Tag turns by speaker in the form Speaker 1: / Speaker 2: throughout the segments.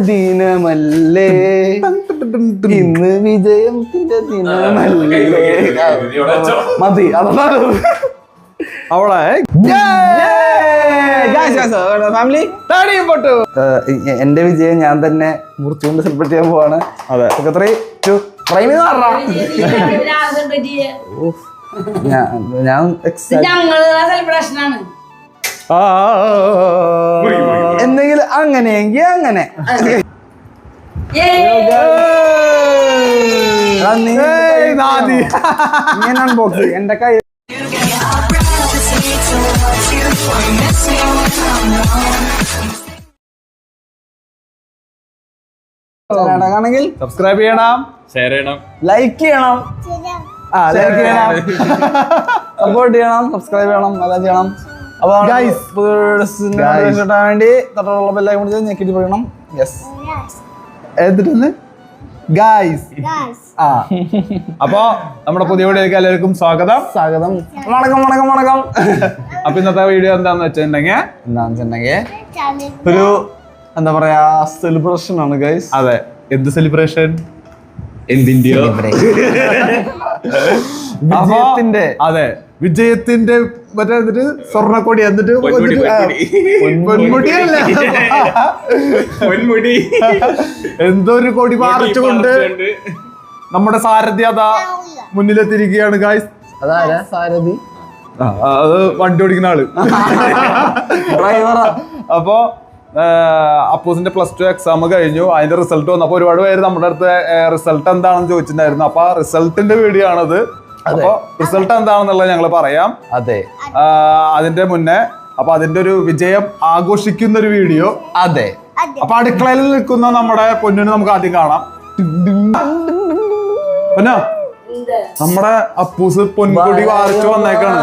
Speaker 1: പുണ്യദിനമല്ലേ? ഇന്ന് വിജയത്തിന്റെ ദിനമല്ലേ? മതി അതാണ് അവളെ എന്റെ വിജയം ഞാൻ തന്നെ മുറിച്ചുകൊണ്ട് സെലിബ്രേറ്റ് ചെയ്യാൻ പോവാണ്.
Speaker 2: അതെ.
Speaker 1: ത്രീ ടു പ്രൈമി ഞാൻ ഞാൻ അങ്ങനെയെങ്കിൽ അങ്ങനെ. അൺബോക്സ് എന്റെ കൈ ണെങ്കിൽ
Speaker 2: സബ്സ്ക്രൈബ് ചെയ്യണം.
Speaker 3: ഷെയർ ചെയ്യണം.
Speaker 1: ലൈക്ക് ചെയ്യണം. ആ ലൈക്ക് ചെയ്യണം. സപ്പോർട്ട് ചെയ്യണം. സബ്സ്ക്രൈബ് ചെയ്യണം. എല്ലാം ചെയ്യണം. അപ്പൊ
Speaker 2: Guys. Guys.
Speaker 1: കിട്ടാൻ വേണ്ടി തൊട്ടുള്ള ബെല്ലാം കൂടി ഞെക്കിട്ട് പറയണം. യെസ്
Speaker 2: എന്നിട്ടൊന്ന് ഗായ്സ് ആ. അപ്പൊ നമ്മുടെ പുതിയ വീഡിയോയിലേക്ക് എല്ലാവർക്കും സ്വാഗതം.
Speaker 1: സ്വാഗതം. വണക്കം വണക്കം വണക്കം.
Speaker 2: അപ്പൊ ഇന്നത്തെ വീഡിയോ എന്താന്ന് വെച്ചിട്ടുണ്ടെങ്കിൽ
Speaker 1: എന്താന്ന് വെച്ചിട്ടുണ്ടെങ്കിൽ ഒരു എന്താ പറയാ സെലിബ്രേഷൻ ആണ് ഗൈസ്
Speaker 2: അതെ. എന്ത് സെലിബ്രേഷൻ
Speaker 3: എന്തിന്റെയോ
Speaker 2: അതെ. വിജയത്തിന്റെ മറ്റേ എന്നിട്ട് സ്വർണക്കൊടി എന്നിട്ട്
Speaker 3: പൊന്മുടി,
Speaker 2: അല്ല ആ,
Speaker 3: പൊന്മുടി.
Speaker 2: പൊന്മുടിയല്ല
Speaker 3: പൊന്മുടി.
Speaker 2: എന്തോ ഒരു കൊടി പാറിച്ചുകൊണ്ട് നമ്മുടെ സാരഥി അതാ മുന്നിലെത്തിരിക്കുകയാണ് ഗായ്സ്
Speaker 1: അതാരാ സാരഥി?
Speaker 2: അത് വണ്ടി ഓടിക്കുന്ന ആൾ.
Speaker 1: ഡ്രൈവറാ
Speaker 2: അപ്പോ അപ്പൂസിന്റെ പ്ലസ് ടു എക്സാം കഴിഞ്ഞു. അതിന്റെ റിസൾട്ട് വന്നു. അപ്പൊ ഒരുപാട് പേര് നമ്മുടെ അടുത്ത് റിസൾട്ട് എന്താണെന്ന് ചോദിച്ചിട്ടുണ്ടായിരുന്നു. അപ്പൊ ആ റിസൾട്ടിന്റെ വീഡിയോ ആണത്. അപ്പൊ റിസൾട്ട് എന്താണെന്നുള്ളത് ഞങ്ങൾ പറയാം.
Speaker 1: അതെ.
Speaker 2: അതിന്റെ മുന്നേ അപ്പൊ അതിന്റെ ഒരു വിജയം ആഘോഷിക്കുന്ന ഒരു വീഡിയോ.
Speaker 1: അതെ.
Speaker 2: അപ്പൊ അടുക്കളയിൽ നിൽക്കുന്ന നമ്മുടെ പൊന്നിന് നമുക്ക് ആദ്യം കാണാം. പൊന്നോ? നമ്മുടെ അപ്പൂസ് പൊൻകുടി വാർച്ചു വന്നേക്കാണ്.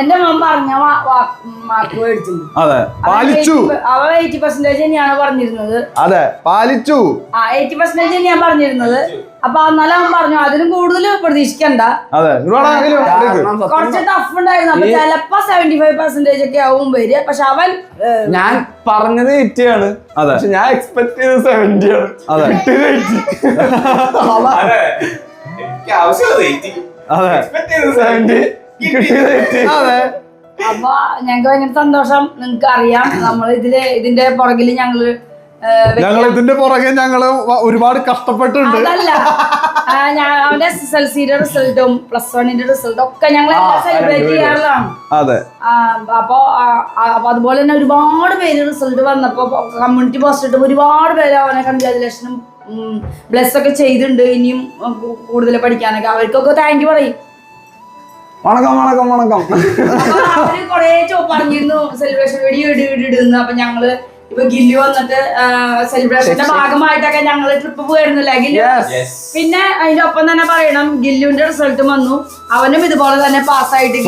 Speaker 4: എന്റെ മോൻ പറഞ്ഞ മാർക്ക് മേടിച്ചിട്ടുണ്ട്.
Speaker 2: അതെ. പാലിച്ചു.
Speaker 4: അവ എയ്റ്റി പെർസെന്റേജ് തന്നെയാണ് പറഞ്ഞിരുന്നത്.
Speaker 2: അതെ. പാലിച്ചു.
Speaker 4: ആ എയ്റ്റി പെർസെന്റേജ് തന്നെയാണ് പറഞ്ഞിരുന്നത്. അപ്പൊ എന്നാലും അവൻ പറഞ്ഞു അതിലും കൂടുതൽ പ്രതീക്ഷിക്കണ്ട. കുറച്ച് ടഫ് ഉണ്ടായിരുന്നു. അപ്പൊ ചിലപ്പോ സെവന്റി ഫൈവ് പെർസെന്റേജ് ഒക്കെ ആവും വരിക. പക്ഷെ അവൻ
Speaker 1: ഞാൻ പറഞ്ഞത് എയ്റ്റിയാണ്.
Speaker 2: അതെ.
Speaker 1: പക്ഷെ ഞാൻ എക്സ്പെക്ട് ചെയ്തത് സെവന്റി ആണ്
Speaker 2: അതെ.
Speaker 3: അതെ. എനിക്ക് ആവശ്യമുള്ളത് എയ്റ്റി.
Speaker 2: അതെ.
Speaker 3: എക്സ്പെക്ട് ചെയ്തത്
Speaker 1: സെവന്റി
Speaker 2: അതെ.
Speaker 4: അപ്പൊ ഞങ്ങൾക്ക് ഭയങ്കര സന്തോഷം. നിങ്ങൾക്ക് അറിയാം. നമ്മൾ ഇതിൽ ഇതിന്റെ പുറകിൽ ഞങ്ങൾ
Speaker 2: ഞങ്ങൾ ഇതിന്റെ പുറകെ ഞങ്ങൾ ഒരുപാട് കഷ്ടപ്പെട്ടുണ്ട്
Speaker 4: അതല്ല. അവന്റെ എസ് എസ് എൽ സിയുടെ റിസൾട്ടും പ്ലസ് വണ്ണിന്റെ റിസൾട്ടും ഒക്കെ ഞങ്ങൾ സെലിബ്രേറ്റ് ചെയ്യാറുള്ളതാണ്.
Speaker 2: അതെ.
Speaker 4: അപ്പൊ അതുപോലെ തന്നെ ഒരുപാട് പേര് റിസൾട്ട് വന്നപ്പോ കമ്മ്യൂണിറ്റി പോസ്റ്റ് ഒരുപാട് പേര് അവനെ കൺഗ്രാജുലേഷനും ബ്ലസ് ഒക്കെ ചെയ്തിട്ടുണ്ട്. ഇനിയും കൂടുതൽ പഠിക്കാനൊക്കെ. അവർക്കൊക്കെ താങ്ക് യു പറയും.
Speaker 1: വണക്കം വണക്കം വണക്കം
Speaker 4: അപ്പൊ അവർ കൊറേ ചോ പറഞ്ഞിരുന്നു സെലിബ്രേഷൻ വീഡിയോ ഇട് ഇട് ഇടുന്നു അപ്പൊ ഞങ്ങൾ ഇപ്പൊ ഗില്ലു വന്നിട്ട് സെലിബ്രേഷന്റെ ഭാഗമായിട്ടൊക്കെ ഞങ്ങൾ ട്രിപ്പ് പോയിരുന്നില്ല ഗില്ലു
Speaker 1: Yes.
Speaker 4: പിന്നെ അതിന്റെ ഒപ്പം തന്നെ പറയണം ഗില്ലുവിന്റെ റിസൾട്ട് വന്നു അവനും ഇതുപോലെ തന്നെ പാസ്സായിട്ട്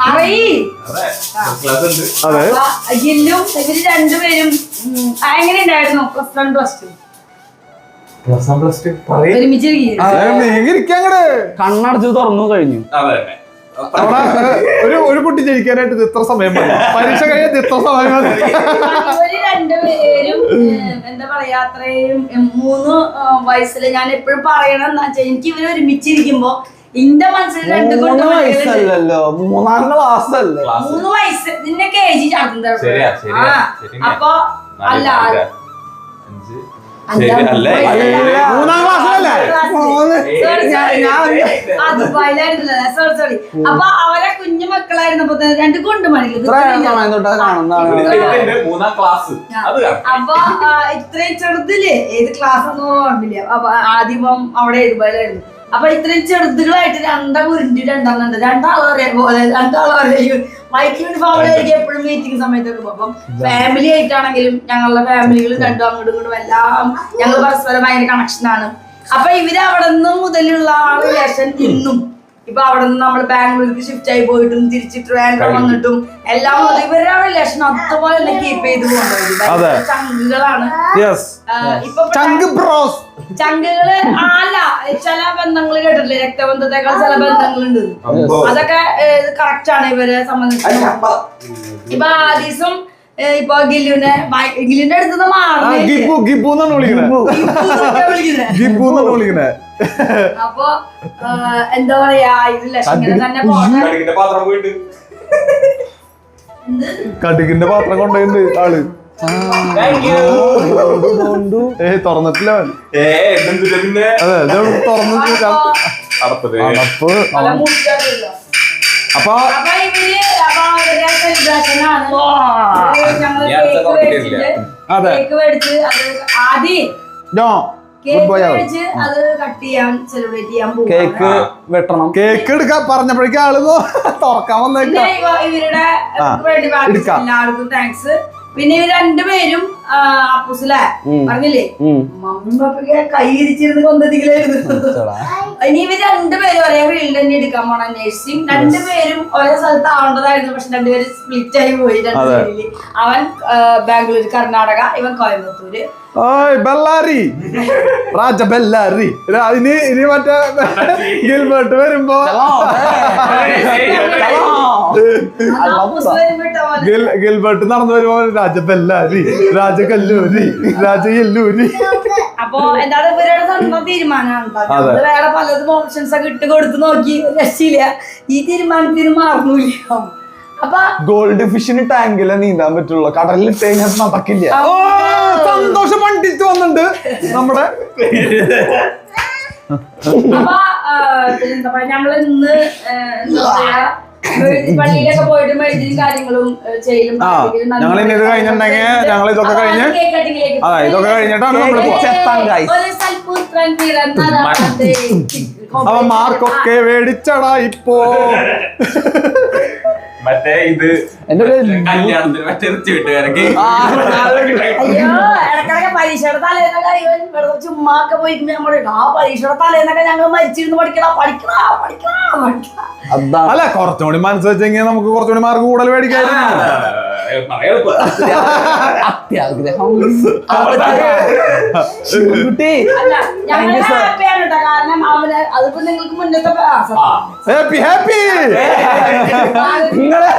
Speaker 4: പറയ് ഗില്ലും ഇവർ രണ്ടുപേരും ഉം, ആ, എങ്ങനെയുണ്ടായിരുന്നു? Plus one plus two
Speaker 3: plus one plus two പറയും.
Speaker 4: ഒരുമിച്ചിരിക്കും
Speaker 1: കണ്ണടച്ച് തുറന്നു കഴിഞ്ഞു.
Speaker 2: അവിടെ ഒരു ഒരു കുട്ടി ജയിക്കാനായിട്ട് ഇത്ര സമയം മതി പരീക്ഷ കഴിയാൻ ഇത്ര സമയം മതി
Speaker 4: രണ്ടുപേരും എന്താ പറയാ അത്രയും മൂന്ന് വയസ്സിൽ ഞാൻ എപ്പോഴും പറയണം എന്താ വെച്ചാൽ എനിക്ക് ഇവർ ഒരുമിച്ചിരിക്കുമ്പോ ഇന്റെ മനസ്സിൽ രണ്ട്
Speaker 1: മൂന്ന് വയസ്സല്ലല്ലോ. മൂന്നാം ക്ലാസ് അല്ലേ
Speaker 4: മൂന്ന് വയസ്സ്. നിന്നെ കെ ജി. അപ്പൊ അല്ല.
Speaker 3: നാല്, അഞ്ച്. ശരി അല്ലേ?
Speaker 2: മൂന്നാം ക്ലാസ്സിലല്ലേ?
Speaker 4: അപ്പൊ അവരെ കുഞ്ഞു മക്കളായിരുന്നപ്പോ രണ്ട്
Speaker 3: കൊണ്ട് മൂന്നാം ക്ലാസ്.
Speaker 4: അപ്പൊ ഇത്രയും ചെറുതിൽ ഏത് ക്ലാസ് ഒന്നും ഓർമ്മില്ല അപ്പൊ ആദ്യം അവിടെ ദുബായിലായിരുന്നു. അപ്പൊ ഇത്രയും ചെറുതുകളായിട്ട് രണ്ടാം ഉരുണ്ടി രണ്ടെണ്ണം രണ്ടാളും ഒരേപോലെ രണ്ടാളും ഒരേ മൈക്ക് യൂണിഫോമിലായിരിക്കും എപ്പോഴും മീറ്റിംഗ് സമയത്തൊക്കെ പോകും. അപ്പം ഫാമിലി ആയിട്ടാണെങ്കിലും ഞങ്ങളുടെ ഫാമിലികൾ രണ്ടും അങ്ങോട്ടും ഇങ്ങോട്ടും എല്ലാം ഞങ്ങൾ പരസ്പരം ഭയങ്കര കണക്ഷനാണ് അപ്പൊ ഇവർ അവിടെ നിന്നും മുതലുള്ള ആ റിലേഷൻ ഇന്നും. ഇപ്പൊ അവിടെ നിന്ന് നമ്മൾ ബാംഗ്ലൂർക്ക് ഷിഫ്റ്റ് ആയി പോയിട്ടും തിരിച്ചിട്ട് വേണ്ട വന്നിട്ടും എല്ലാം ഇവരുടെ റിലേഷൻ അതുപോലെ തന്നെ കീപ്പ് ചെയ്ത് പോകുന്നത്. ചങ്കുകളാണ്. ഇപ്പൊ
Speaker 2: ചങ്ക് ബ്രോസ്
Speaker 4: ചങ്കുകൾ അല്ല ചില ബന്ധങ്ങൾ കേട്ടിട്ടില്ലേ? രക്തബന്ധത്തെക്കാൾ ചില ബന്ധങ്ങളുണ്ട്.
Speaker 3: ഉണ്ട്
Speaker 4: അതൊക്കെ കറക്റ്റ് ആണ് ഇവരെ സംബന്ധിച്ച്. ഇപ്പൊ ആദീസും ഇപ്പൊ ഗില്ലുനെ ഗില്ലുന്റെ അടുത്ത് മാറി
Speaker 2: ഗിബു ഗിബു എന്നാണ് വിളിക്കണേ. ഗിബു. എന്നാണ് വിളിക്കണേ.
Speaker 4: അപ്പൊ എന്താ പറയാ ഇത് ലക്ഷ്മിനെ തന്നെ
Speaker 3: കടുകിന്റെ പാത്രം
Speaker 2: കൊണ്ടുപോയിട്ടുണ്ട് ആൾ.
Speaker 3: Thank you.
Speaker 2: ഏ തുറന്നിട്ടില്ല അതെ അടപ്പ്. അപ്പൊ അതെ. നോ ഗുഡ്
Speaker 4: കേക്ക്
Speaker 2: ബോയ് ആവും.
Speaker 4: കട്ട് ചെയ്യാൻ സെലിബ്രേറ്റ് ചെയ്യാൻ
Speaker 1: കേക്ക് വെട്ടണം.
Speaker 2: കേക്ക് എടുക്കാൻ പറഞ്ഞപ്പോഴേക്കും ആൾ തുറക്കാൻ വന്നേക്കാം
Speaker 4: ഇവരുടെ. എല്ലാവർക്കും താങ്ക്സ് പിന്നെ ഇവർ രണ്ടുപേരും അപ്പുസിലെ പറഞ്ഞില്ലേ?
Speaker 1: ഉം.
Speaker 4: കൈയിരിച്ചിരുന്ന് പപ്പയ്ക്ക് കൈ ഇരിച്ചിരുന്ന് കൊന്തതികളായിരുന്നു
Speaker 1: ചേടാ.
Speaker 4: ഇനി ഇവർ രണ്ടുപേരും ഒരേ ഫീൽഡ് തന്നെ എടുക്കാൻ പോണ നഴ്സിംഗ്. രണ്ടുപേരും ഒരേ സ്ഥലത്ത് ആവേണ്ടതായിരുന്നു പക്ഷെ രണ്ടുപേരും സ്പ്ലിറ്റ് ആയി പോയി രണ്ടുപേരിൽ അവൻ ബാംഗ്ലൂർ കർണാടക ഇവൻ കോയമ്പത്തൂര്.
Speaker 2: ഓയ് ബെല്ലാരി. രാജ ബെല്ലാരി. ഇനി ഇനി മറ്റേ ഗിൽബർട്ട് വരുമ്പോ. ഗിൽബർട്ട് നടന്നു വരുമ്പോ രാജ ബെല്ലാരി. രാജ കല്ലൂരി രാജ എല്ലൂരി
Speaker 4: അപ്പൊ എന്താണ് ഇവരുടെ സ്വന്തം തീരുമാനമാണ്. വേറെ പലതും ഓപ്ഷൻസ് ഒക്കെ ഇട്ട് കൊടുത്ത് നോക്കി. രക്ഷയില്ല. ഈ തീരുമാനത്തിന് മാറുന്നില്ല അപ്പൊ
Speaker 1: ഗോൾഡ് ഫിഷിന് ടാങ്കിലെ നീന്താൻ പറ്റുള്ളൂ. കടലിൽ തേങ്ങ നടക്കില്ല.
Speaker 2: സന്തോഷം പണ്ടിച്ച് വന്നിട്ടുണ്ട്. നമ്മുടെ
Speaker 4: അപ്പൊ എന്താ പറയാ? ആ,
Speaker 2: ഞങ്ങൾ ഇനി ഇത് കഴിഞ്ഞിട്ടുണ്ടെങ്കിൽ ഞങ്ങൾ ഇതൊക്കെ കഴിഞ്ഞ് അതാ ഇതൊക്കെ കഴിഞ്ഞിട്ടാണ് നമ്മൾ. അവ മാർക്കൊക്കെ മേടിച്ചടാ ഇപ്പോ.
Speaker 3: മറ്റേ ഇത്
Speaker 1: എന്റെ
Speaker 3: കല്യാണത്തിന് മറ്റേ വീട്ടുകാരൊക്കെ
Speaker 4: പരീക്ഷയുടെ തലേന്നൊക്കെ ഇവൻ വെറുതെ ചുമ്മാ ഒക്കെ പോയിട്ട് നമ്മൾ ആ പരീക്ഷയുടെ തലേന്നൊക്കെ ഞങ്ങൾ മരിച്ചിരുന്ന് പഠിക്കണ പഠിക്കണ പഠിക്കണ പഠിക്കണ.
Speaker 2: അല്ല കുറച്ചുകൂടി മനസ്സ് വെച്ചെങ്കിൽ നമുക്ക് കുറച്ചുകൂടി മാർക്ക് കൂടുതൽ മേടിക്കായിരുന്നു
Speaker 1: നിങ്ങളെ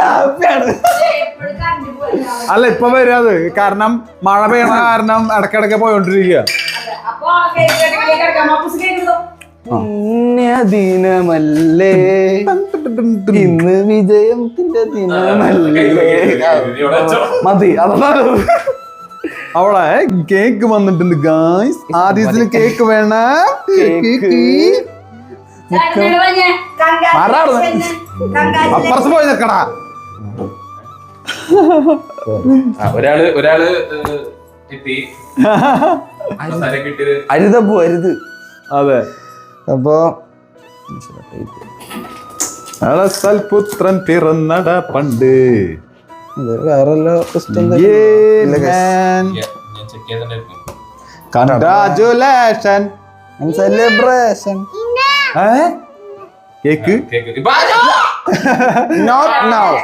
Speaker 2: അല്ല ഇപ്പൊ വരാത്. കാരണം മഴ പെയ്യണ കാരണം ഇടക്കിടക്ക് പോയോണ്ടിരിക്കുക.
Speaker 1: ദിനമല്ലേ ഇന്ന് വിജയത്തിന്റെ ദിനമല്ലേ. മതി അതാണ്
Speaker 2: അവിടെ കേക്ക് വന്നിട്ടുണ്ട് ഗായ്സ് ആദ്യത്തിന് കേക്ക് വേണ. അപ്പുറത്ത് പോയി നിൽക്കടാ
Speaker 3: ഒരാൾ ഒരാൾ കിട്ടിയത്
Speaker 1: അരുതപ്പോ അരുത്.
Speaker 2: അതെ.
Speaker 1: അപ്പോ
Speaker 2: പുത്രൻ പിറന്നട പണ്ട്.
Speaker 1: Celebration
Speaker 2: cake?
Speaker 3: Cake
Speaker 1: not now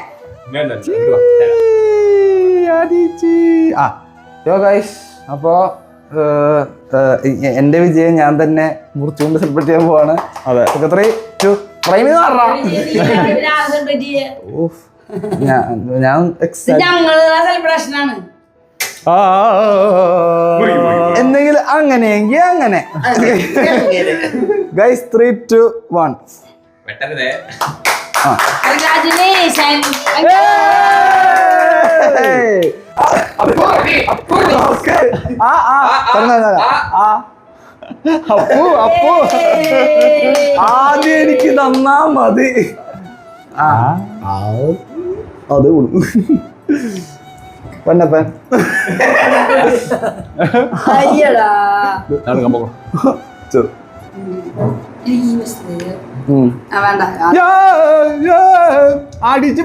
Speaker 2: ആ
Speaker 1: യോ ഗൈസ് അപ്പോ എന്റെ വിജയം ഞാൻ തന്നെ മുറിച്ചുകൊണ്ട് സെലിബ്രേറ്റ് ചെയ്യാൻ പോവാണ്.
Speaker 2: അതെ.
Speaker 1: ടു പ്രൈം
Speaker 4: ചെയ്യ്.
Speaker 1: ഞാൻ എന്തെങ്കിലും അങ്ങനെയെങ്കിൽ അങ്ങനെ. ഗൈസ് ത്രീ ടു വൺ
Speaker 3: വെട്ടരുതേ
Speaker 1: ആ
Speaker 2: അപ്പു അപ്പു
Speaker 1: ആദ്യം എനിക്ക് തന്നാ മതി ആ ആ. അത് കൊടുക്കും പന്നപ്പൻ
Speaker 4: അയ്യടാ
Speaker 2: നടക്കാൻ പോകണം
Speaker 4: എനിക്ക് ആ ആ,
Speaker 2: അടിച്ച്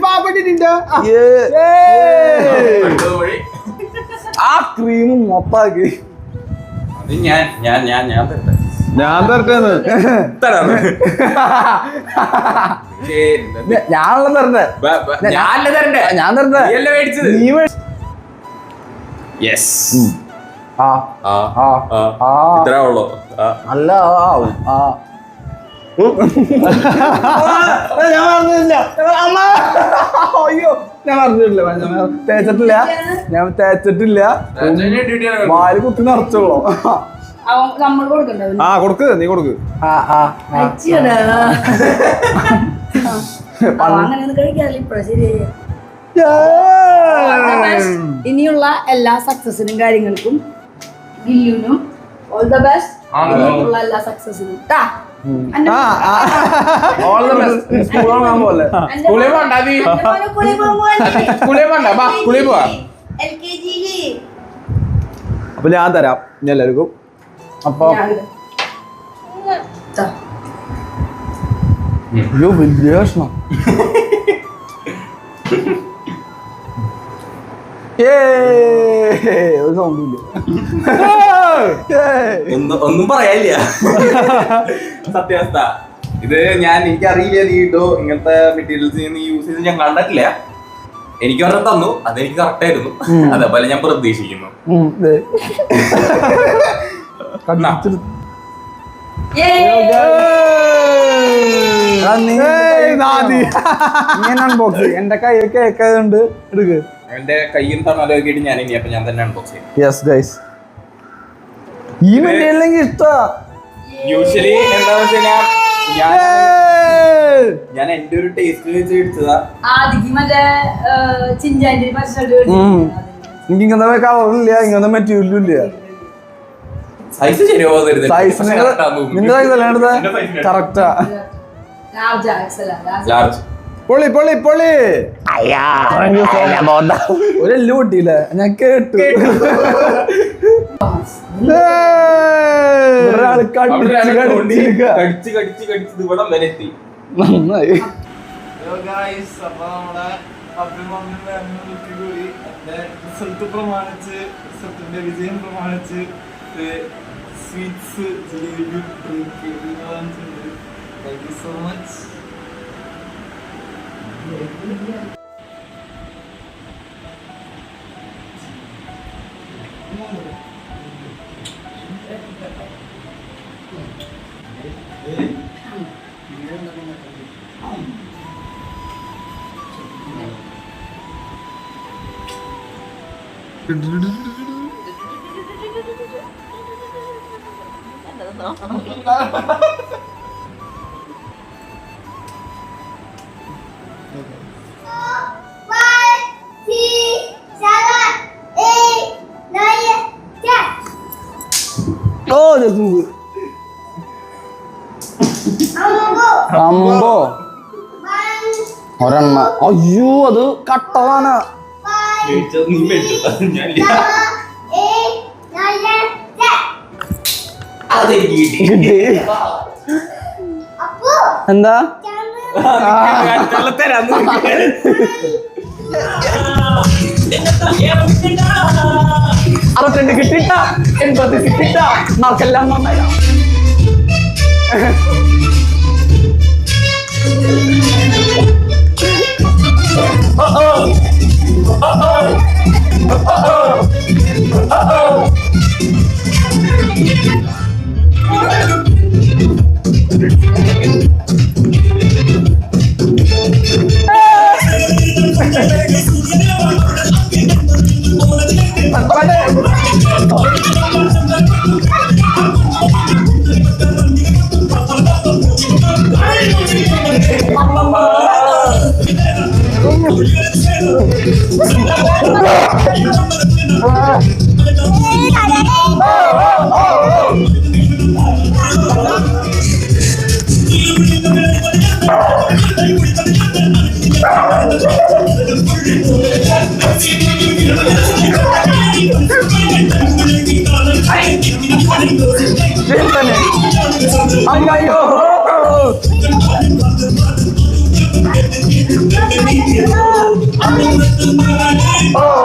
Speaker 1: ആ ക്രീം മൊത്താക്കി
Speaker 3: അത് ഞാൻ ഞാൻ ഞാൻ ഞാൻ തരട്ടെ.
Speaker 2: ഞാൻ തരട്ടേന്ന്.
Speaker 1: ഞാനുള്ള തരണ്ടേ?
Speaker 3: ഞാൻ ബ- തരണ്ടേ?
Speaker 1: ഞാൻ തരണ്ടേ? നീ
Speaker 3: യെസ്
Speaker 1: ആ.
Speaker 3: ആ
Speaker 1: ആ.
Speaker 3: ആ.
Speaker 1: ആ.
Speaker 3: ഇത്രേ ഉള്ളൂ. ആ.
Speaker 1: അല്ല ആവും ആ. ഞാൻ പറഞ്ഞില്ല അമ്മ അയ്യോ ഞാൻ പറഞ്ഞിട്ടില്ല ഞാൻ തേച്ചിട്ടില്ല ഞാൻ തേച്ചിട്ടില്ല വാൽ കുത്തി നിറച്ചോളൂ
Speaker 4: നമ്മൾ കൊടുക്കണ്ട
Speaker 2: ആ കൊടുക്ക് നീ കൊടുക്ക്.
Speaker 1: ആ ആ
Speaker 4: ഇനിയുള്ള എല്ലാ സക്സസിനും കാര്യങ്ങൾക്കും ഗില്ലുനും ഓൾ ദ ബെസ്റ്റ് ഇനിയുള്ള എല്ലാ സക്സസിനും
Speaker 1: ഓൾ ദ ബെസ്റ്റ് പോലെ.
Speaker 3: സ്കൂളിൽ നീ.
Speaker 4: സ്കൂളിൽ ബാ
Speaker 3: സ്കൂളിൽ പോവാ.
Speaker 2: അപ്പൊ ഞാൻ തരാം. ഞാൻ എല്ലാവർക്കും.
Speaker 1: അപ്പൊ. അയ്യോ വലിയ ഭക്ഷണം ഏ ഒരു സൗണ്ടില്ല.
Speaker 3: ഒന്നും ഒന്നും പറയാനില്ല. സത്യാവസ്ഥ. ഇത് ഞാൻ എനിക്കറിയില്ല നീ ഇട്ടോ ഇങ്ങനത്തെ മെറ്റീരിയൽസ് നീ യൂസ് ചെയ്ത് ഞാൻ കണ്ടിട്ടില്ല. എനിക്ക് ഒരെണ്ണം തന്നു അതെനിക്ക് കറക്റ്റ് ആയിരുന്നു. അതേപോലെ ഞാൻ പ്രതീക്ഷിക്കുന്നു.
Speaker 1: എന്റെ കൈ കേക്കുണ്ട് എടുക്ക്.
Speaker 3: എന്റെ കയ്യും തന്നാലോക്കിയിട്ട് ഞാൻ ഇനി അപ്പൊ ഞാൻ തന്നെ അൺബോക്സ് ചെയ്യും.
Speaker 1: യെസ് ഗൈസ് ഈ മെറ്റീരിയൽ എനിക്ക് ഇഷ്ടാ.
Speaker 3: യൂഷ്വലി എന്താ വെച്ചാൽ ഞാൻ ഞാൻ എന്റെ ഒരു ടേസ്റ്റ് വെച്ച് എടുത്തതാ.
Speaker 4: ആദിക്ക് മറ്റേ ചിഞ്ചാന്റെ പശു
Speaker 1: ഉം. എനിക്ക് ഇങ്ങനത്തെ കളറില്ല ഇങ്ങനത്തെ മെറ്റീരിയലും ഇല്ല.
Speaker 3: സൈസ്
Speaker 1: സൈസ് നിന്റെ സൈസ് അല്ലേ കറക്റ്റാ
Speaker 4: ലാർജ്
Speaker 2: പൊളി പൊളി പൊളി.
Speaker 1: ഒരു എല്ല് പൊട്ടിയില്ല? ഞാൻ കേട്ടു. ഒരാൾ കടിച്ച് കടിച്ചിരിക്ക.
Speaker 3: കടിച്ച് കടിച്ച് കടിച്ച് ഇവിടം വരെ എത്തി.
Speaker 1: നന്നായി.
Speaker 5: റിസൾട്ട് പ്രമാണിച്ച് റിസൾട്ടിന്റെ വിജയം പ്രമാണിച്ച് sweets jalebi thank you so much
Speaker 1: oh Ha ha ha! ജസൂസ് അമ്പോ. ഒരെണ്ണ. അയ്യോ അത് കട്ടതാണ്
Speaker 3: എന്താ? നീ മേടിച്ചോ ഞാൻ അതെനിക്ക് കിട്ടി
Speaker 1: കിട്ടി എന്താ
Speaker 3: അടുത്തുള്ള തരാന്ന്
Speaker 1: അറുപത്തിരണ്ട് Oh!